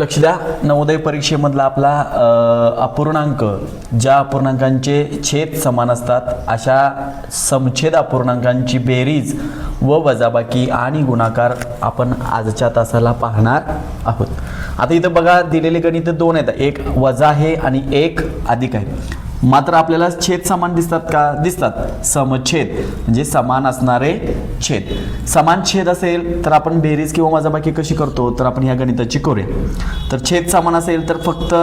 लक्ष द्या नवोदय परीक्षेमधला आपला अपूर्णांक ज्या अपूर्णांकांचे छेद समान असतात अशा समछेद अपूर्णांकांची बेरीज व वजाबाकी आणि गुणाकार आपण आजच्या तासाला पाहणार आहोत. आता इथं बघा दिलेले गणित दोन आहेत. एक वजा आहे आणि एक अधिक आहे. मात्र आपल्याला छेद समान दिसतात का? दिसतात. समछेद म्हणजे समान असणारे छेद. समान छेद असेल तर आपण बेरीज किंवा वजाबाकी कशी करतो? तर आपण ह्या गणिताची करूया. तर छेद समान असेल तर फक्त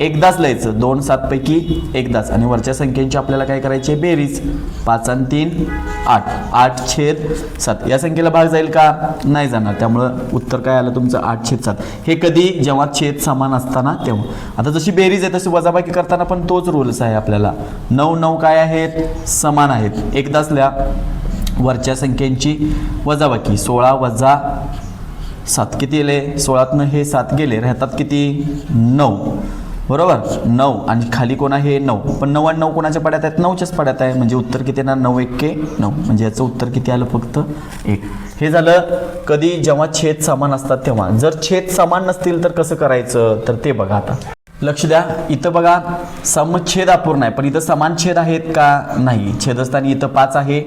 एकदाच लिहायचं. दोन सातपैकी एकदाच. आणि वरच्या संख्येची आपल्याला काय करायची आहे? बेरीज. पाच आणि तीन आठ. आठ छेद सात. या संख्येला भाग जाईल का? नाही जाणार. त्यामुळं उत्तर काय आलं तुमचं? आठ छेद सात. हे कधी? जेव्हा छेद समान असताना तेव्हा. आता जशी बेरीज आहे तशी वजाबाकी करताना पण तोच रूल्स आहे आपल्याला. नऊ नऊ काय आहेत? समान आहेत. एकदाच लिहा. वरच्या संख्येची वजाबाकी. सोळा वजा सात किती गेले सोळातनं हे सात गेले. राहतात किती? नऊ. बरोबर? नऊ. आणि खाली कोण आहे? नऊ. पण नऊ आणि नऊ कोणाच्या पाड्यात आहेत? नऊच्याच पाड्यात आहे. म्हणजे उत्तर किती येणार? नऊ एक के नऊ. म्हणजे याचं उत्तर किती आलं? फक्त एक. हे झालं कधी जेव्हा छेद समान असतात तेव्हा. जर छेद समान नसतील तर कसं करायचं? तर ते बघा आता. लक्ष द्या. इथं बघा समच्छेद अपूर्ण आहे. पण इथं समान छेद आहेत का नाही? छेदस्थानी इथं पाच आहे.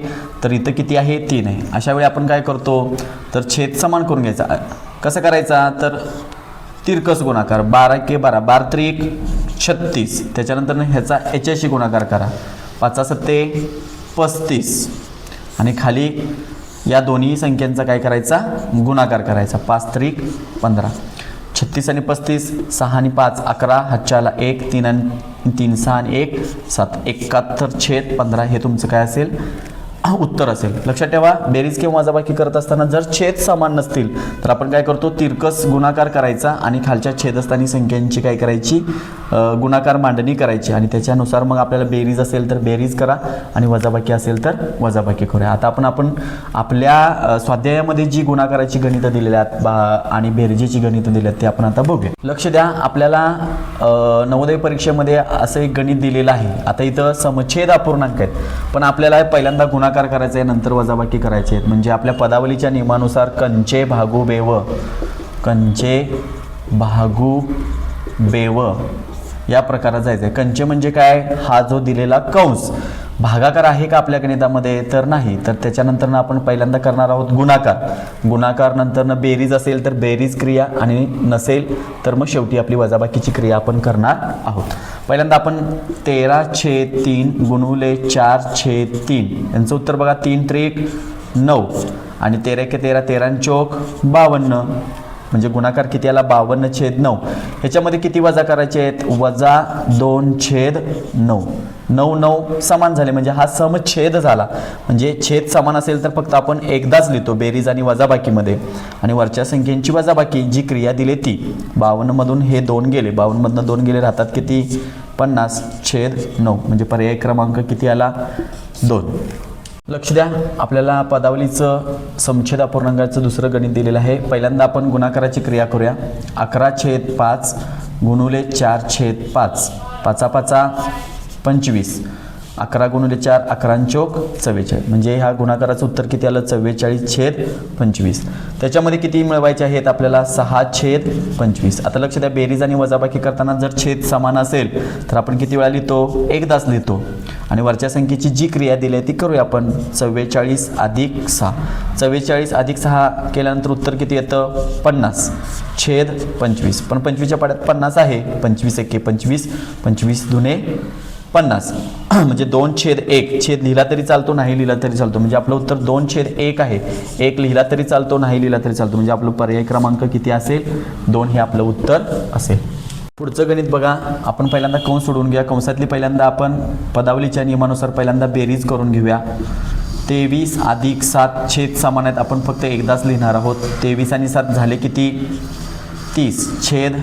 तर इथं किती आहे? तीन आहे. अशा वेळी आपण काय करतो? तर छेद समान करून घ्यायचा. कसं करायचा? तर तिरकस गुणाकार. बारा के बारा. बारा त्रिक छत्तीस. त्याच्यानंतर ह्याचा याच्याशी गुणाकार करा. पाचा सत्ते पस्तीस. आणि खाली या दोन्ही संख्यांचा काय करायचा? गुणाकार करायचा. पाच त्रिक पंधरा. छत्तीस आणि पस्तीस सहा आणि पाच अकरा हच्च्याला एक तीन आणि तीन सहा आणि एक सात एकाहत्तर छेद पंधरा हे तुमचं काय असेल? उत्तर असेल. लक्षात ठेवा बेरीज किंवा वजाबाकी करत असताना जर छेद समान नसतील तर आपण काय करतो? तिरकस गुणाकार करायचा आणि खालच्या छेदस्थानी संख्यांची काय करायची? गुणाकार मांडणी करायची आणि त्याच्यानुसार मग आपल्याला बेरीज असेल तर बेरीज करा आणि वजाबाकी असेल तर वजाबाकी करूया. आता आपण आपण आपल्या स्वाध्यायामध्ये जी गुणाकाराची गणितं दिलेली आहेत बा आणि बेरजेची गणितं दिली आहेत ते आपण आता बघूया. लक्ष द्या आपल्याला नवोदय परीक्षेमध्ये असं एक गणित दिलेलं आहे. आता इथं समच्छेद अपूर्णांक आहेत. पण आपल्याला पहिल्यांदा गुणाकार करायचा आहे नंतर वजाबाकी करायची आहेत. म्हणजे आपल्या पदावलीच्या नियमानुसार कंचे भागू बेव. कंचे भागू बेव. या प्रकारात जायचं आहे कंचे म्हणजे काय? हा जो दिलेला कंस. भागाकार आहे का आपल्या गणितामध्ये? तर नाही. तर त्याच्यानंतरनं आपण पहिल्यांदा करणार आहोत गुणाकार. गुणाकार नंतरनं बेरीज असेल तर बेरीज क्रिया आणि नसेल तर मग शेवटी आपली वजाबाकीची क्रिया आपण करणार आहोत. पहिल्यांदा आपण तेरा छेद तीन गुणुले चार छेद तीन. यांचं उत्तर बघा तीन त्रिक नऊ. आणि तेरा के तेरा तेरा चौक बावन्न. म्हणजे गुणाकार किती आला? बावन्न छेद नऊ. ह्याच्यामध्ये किती वजा करायचे आहेत? वजा दोन छेद नऊ. नऊ नऊ समान झाले. म्हणजे हा समछेद झाला. म्हणजे छेद समान असेल तर फक्त आपण एकदाच लिहितो बेरीज आणि वजाबाकीमध्ये. आणि वरच्या संख्येची वजाबाकी जी क्रिया दिली ती. बावन्नमधून हे दोन गेले. बावन्नमधनं दोन गेले राहतात किती? पन्नास छेद नऊ. म्हणजे पर्याय क्रमांक किती आला? दोन. लक्ष द्या. आपल्याला पदावलीचं समछेद अपूर्णांकाचं दुसरं गणित दिलेलं आहे. पहिल्यांदा आपण गुणाकाराची क्रिया करूया. अकरा छेद पाच गुणुले चार छेद पाच. पाचा पाचा पंचवीस. अकरा गुणुले चार अकरा चौक चव्वेचाळीस. म्हणजे ह्या गुणाकाराचं उत्तर किती आलं? चव्वेचाळीस छेद पंचवीस. त्याच्यामध्ये किती मिळवायचे आहेत? आपल्याला सहा छेद पंचवीस. आता लक्ष द्या बेरीज आणि वजाबाकी करताना जर छेद समान असेल तर आपण किती वेळा लिहितो? एकदाच लिहितो. आणि वरच्या संख्येची जी क्रिया दिली आहे ती करूया आपण. चव्वेचाळीस अधिक सहा. चव्वेचाळीस अधिक सहा केल्यानंतर उत्तर किती येतं? पन्नास. छेद पंचवीस. पण पंचवीसच्या पाड्यात पन्नास आहे. पंचवीस एके पंचवीस. पंचवीस दुने पन्नास. म्हणजे दोन छेद एक. छेद लिहिला तरी चालतो नाही लिहिला तरी चालतो. म्हणजे आपलं उत्तर दोन छेद एक आहे. एक लिहिला तरी चालतो नाही लिहिला तरी चालतो. म्हणजे आपलं पर्याय क्रमांक किती असेल? दोन हे आपलं उत्तर असेल. पुढचं गणित बघा. आपण पहिल्यांदा कंस सोडून घ्या कंसातली पहिल्यांदा आपण पदावलीच्या नियमानुसार पहिल्यांदा बेरीज करून घेऊया. तेवीस अधिक सात छेद समान आहेत आपण फक्त एकदाच लिहिणार आहोत. तेवीस आणि सात झाले किती? तीस छेद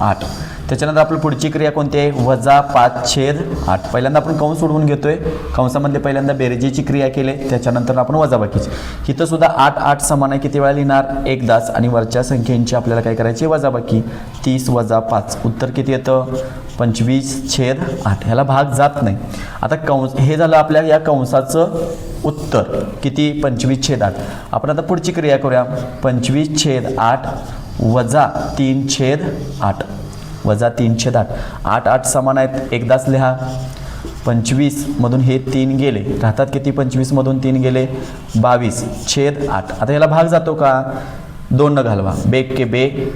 आठ. त्याच्यानंतर आपली पुढची क्रिया कोणती आहे? वजा पाच छेद आठ. पहिल्यांदा आपण कंस सोडवून घेतोय. कंसामधले पहिल्यांदा बेरजेची क्रिया केली. त्याच्यानंतर आपण वजाबाकीची. इथं सुद्धा आठ आठ समान आहे. किती वेळा लिहिणार? एकदाच आणि वरच्या संख्येची आपल्याला काय करायची? वजाबाकी. तीस वजा पाच. उत्तर किती येतं? पंचवीस छेद आठ ह्याला भाग जात नाही. आता कंस हे झालं आपल्या या कंसाचं उत्तर. किती? पंचवीस छेद आठ. आपण आता पुढची क्रिया करूया. पंचवीस छेद आठ वजा तीन छेद आठ. वजा तीन छेद आठ. आठ आठ समान आहेत. एकदाच लिहा. पंचवीसमधून हे तीन गेले. राहतात किती? पंचवीसमधून तीन गेले. बावीस छेद आठ. आता ह्याला भाग जातो का? दोन न घालवा. बेक के बे.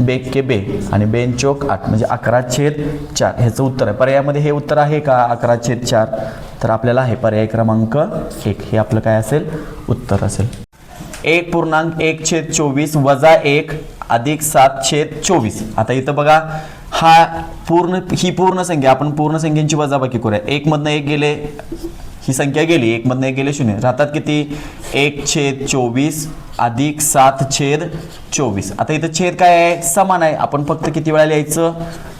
बेक के बे आणि बेन चोक आठ म्हणजे अकरा छेद चार ह्याचं उत्तर आहे. पर्यायामध्ये हे उत्तर आहे का? अकरा छेद चार. तर आपल्याला आहे पर्याय क्रमांक एक. हे आपलं काय असेल? उत्तर असेल. एक पूर्णांक एक छेद चोवीस वजा एक अधिक सात छेद चोवीस. आता इथं बघा हा पूर्ण ही पूर्ण संख्या आपण पूर्ण संख्यांची वजाबाकी करूया. एक मधनं एक गेले ही संख्या गेली. एक मधनं एक गेले शून्य. राहतात किती? एक छेद चोवीस अधिक सात छेद चोवीस. आता इथं छेद काय आहे? समान आहे. आपण फक्त किती वेळा लिहायचं?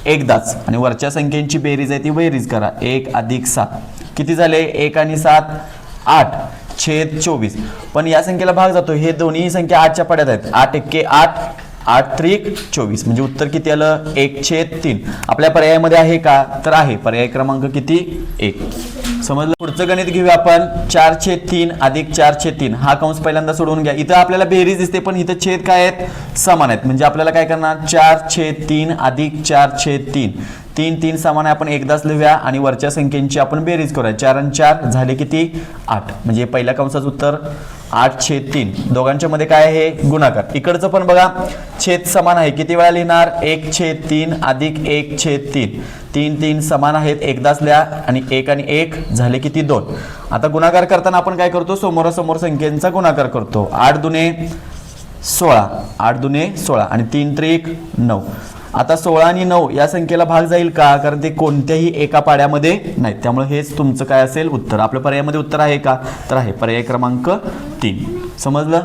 एकदाच. आणि वरच्या संख्येची बेरीज आहे ती बेरीज करा. एक अधिक सात. किती झाले? एक आणि सात आठ. छेद चोवीस. पण या संख्येला भाग जातो. हे दोन्ही संख्या आठच्या पड्यात आहेत. आठ एक्के आठ आठ त्रिक चोवीस. म्हणजे उत्तर किती आलं? एक छेद तीन. आपल्या पर्यायामध्ये आहे का? तर आहे. पर्याय क्रमांक किती? एक. समजलं. पुढचं गणित घेऊया आपण. चार छेद तीन अधिक चार तीन. हा कंस पहिल्यांदा सोडवून घ्या. इथं आपल्याला बेरीज दिसते पण इथं छेद काय आहेत? समान आहेत. म्हणजे आपल्याला काय करणार? चार छेद तीन अधिक चार छेद तीन. तीन तीन समान आपण एकदाच लिहूया आणि वरच्या संख्येची आपण बेरीज करूया. चार आणि चार झाले किती? आठ. म्हणजे पहिल्या कंसाचं उत्तर आठ छेद तीन. दोघांच्या मध्ये काय आहे? गुणाकार. इकडचं पण बघा. छेद समान आहे. किती वेळा लिहिणार? एक छेद तीन अधिक एक छेद तीन. तीन तीन समान आहेत. एकदाच लिहा आणि एक आणि एक झाले किती? दोन. आता गुणाकार करताना आपण काय करतो? समोरासमोर संख्येचा गुणाकार करतो. आठ दुने सोळा. आठ दुने सोळा. आणि तीन त्रिक नऊ. आता सोळा आणि नऊ या संख्येला भाग जाईल का? कारण ते कोणत्याही एका पाड्यामध्ये नाहीत. त्यामुळे हेच तुमचं काय असेल उत्तर. आपल्या पर्यायामध्ये उत्तर आहे का? तर आहे पर्याय क्रमांक तीन. समजलं?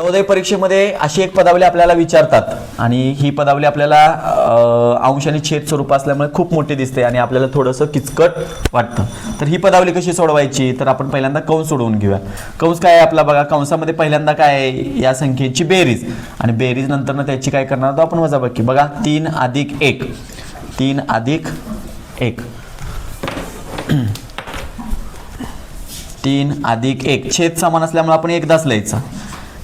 नवोदय परीक्षेमध्ये अशी एक पदावली आपल्याला विचारतात आणि ही पदावली आपल्याला अंश आणि छेद स्वरूप असल्यामुळे खूप मोठी दिसते आणि आपल्याला थोडंसं किचकट वाटतं. तर ही पदावली कशी सोडवायची? तर आपण पहिल्यांदा कंस सोडवून घेऊया. कंस काय आहे आपला बघा कंसामध्ये पहिल्यांदा काय आहे? या संख्येची बेरीज. आणि बेरीज नंतर त्याची काय करणार तो आपण? वजाबाकी. बघा तीन अधिक एक. तीन अधिक एक. तीन अधिक एक. छेद समान असल्यामुळे आपण एकदाच लिहायचा.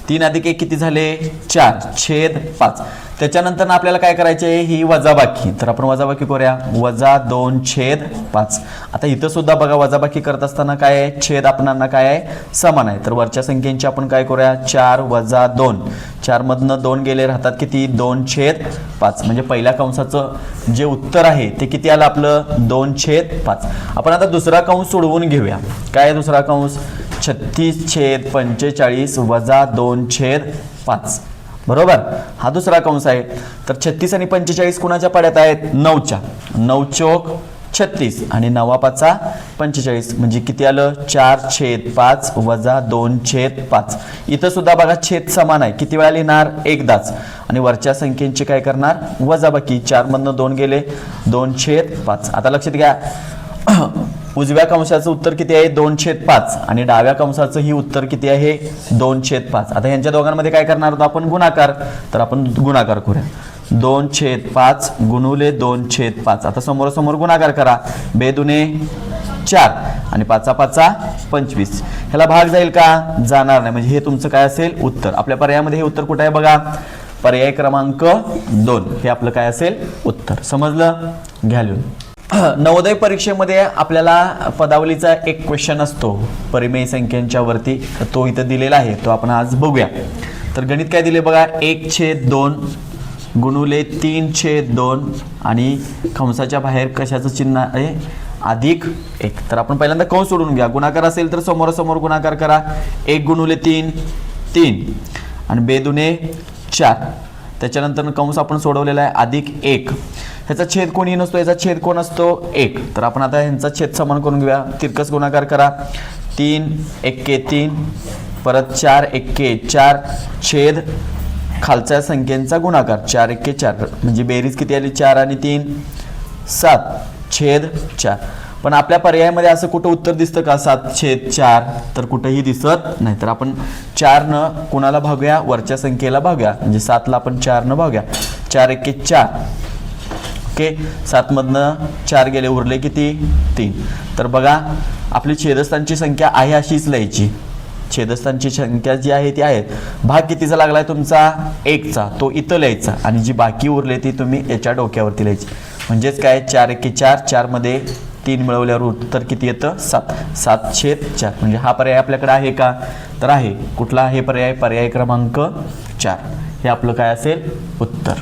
तीन अधिक एक किती झाले? चार. छेद पाच. त्याच्यानंतर आपल्याला काय करायचे ही वजाबाकी. तर आपण वजाबाकी करूया. वजा दोन छेद पाच. आता इथं सुद्धा बघा वजाबाकी करत असताना काय आहे? छेद आपणांना काय आहे? समान आहे. तर वरच्या संख्येची आपण काय करूया? चार वजा दोन. चार मधनं दोन गेले राहतात किती? दोन छेद पाच. म्हणजे पहिल्या कंसाचं जे उत्तर आहे ते किती आलं आपलं? दोन छेद पाच. आपण आता दुसरा कंस सोडवून घेऊया. काय दुसरा कंस? छत्तीस छेद पंचेचाळीस वजा दोन छेद पाच. बरोबर? हा दुसरा कंस आहे. तर छत्तीस आणि पंचेचाळीस कुणाच्या पाड्यात आहेत? नऊच्या. नऊ चौक छत्तीस आणि नवा पाचा पंचेचाळीस. म्हणजे किती आलं? चार छेद पाच वजा दोन छेद पाच. इथं सुद्धा बघा छेद समान आहे. किती वेळा लिहिणार? एकदाच. आणि वरच्या संख्येची काय करणार? वजाबाकी. चार मधनं दोन गेले. दोन छेद पाच. आता लक्षात घ्या. उजव्या कंसाचं उत्तर किती आहे? दोन छेद पाच. आणि डाव्या कंसाचं ही उत्तर किती आहे? दोन छेद पाच. आता यांच्या दोघांमध्ये काय करणार होतो आपण? गुणाकार. तर आपण गुणाकार करूया. दोन छेद पाच गुणुले दोन छेद पाच. आता समोरासमोर गुणाकार करा. बेदुने चार. आणि पाचा पाचा पंचवीस. ह्याला भाग जाईल का? जाणार नाही. म्हणजे हे तुमचं काय असेल? उत्तर. आपल्या पर्यायामध्ये हे उत्तर कुठे आहे बघा? पर्याय क्रमांक दोन. हे आपलं काय असेल? उत्तर. समजलं? घ्या लिहून. नवोदय परीक्षेमध्ये आपल्याला पदावलीचा एक क्वेश्चन असतो. परिमेय संख्यांच्या वरती तो इथं दिलेला आहे. तो आपण आज बघूया. तर गणित काय दिले बघा? एक छेद दोन गुणुले तीन छेद दोन आणि कंसाच्या बाहेर कशाचं चिन्ह आहे? अधिक एक. तर आपण पहिल्यांदा कंस सोडून घ्या. गुणाकार असेल तर समोरासमोर गुणाकार करा. एक गुणुले तीन तीन. आणि बेदुने चार. त्याच्यानंतर कंस आपण सोडवलेला आहे अधिक एक. ह्याचा छेद कोणी नसतो याचा छेद कोण असतो? एक. तर आपण आता ह्यांचा छेद समान करून घेऊया. तिरकस गुणाकार करा. तीन एक्के तीन परत चार एक्के चार. छेद खालच्या संख्येचा गुणाकार. चार एक्के चार. म्हणजे बेरीज किती आली? चार आणि तीन. सात. छेद चार. पण आपल्या पर्यायामध्ये असं कुठं उत्तर दिसतं का? सात छेद चार तर कुठंही दिसत नाही. तर आपण चारनं कुणाला भागूया? वरच्या संख्येला भागूया. म्हणजे सातला आपण चारनं भागूया. चार एके चार. ओके? सातमधनं चार गेले उरले किती? तीन. तर बघा आपली छेदस्थांची संख्या आहे अशीच लिहायची. छेदस्थांची संख्या जी आहे ती आहे. भाग कितीचा लागलाय तुमचा? एकचा. तो इथं लिहायचा. आणि जी बाकी उरली ती तुम्ही याच्या डोक्यावरती लिहायची. म्हणजेच काय? चार एके चार चारमध्ये तीन मिळवल्यावर उत्तर किती येतं? सात. सात छेद चार. म्हणजे हा पर्याय आपल्याकडे आहे का? तर आहे. कुठला आहे पर्याय? पर्याय क्रमांक चार. हे आपलं काय असेल? उत्तर.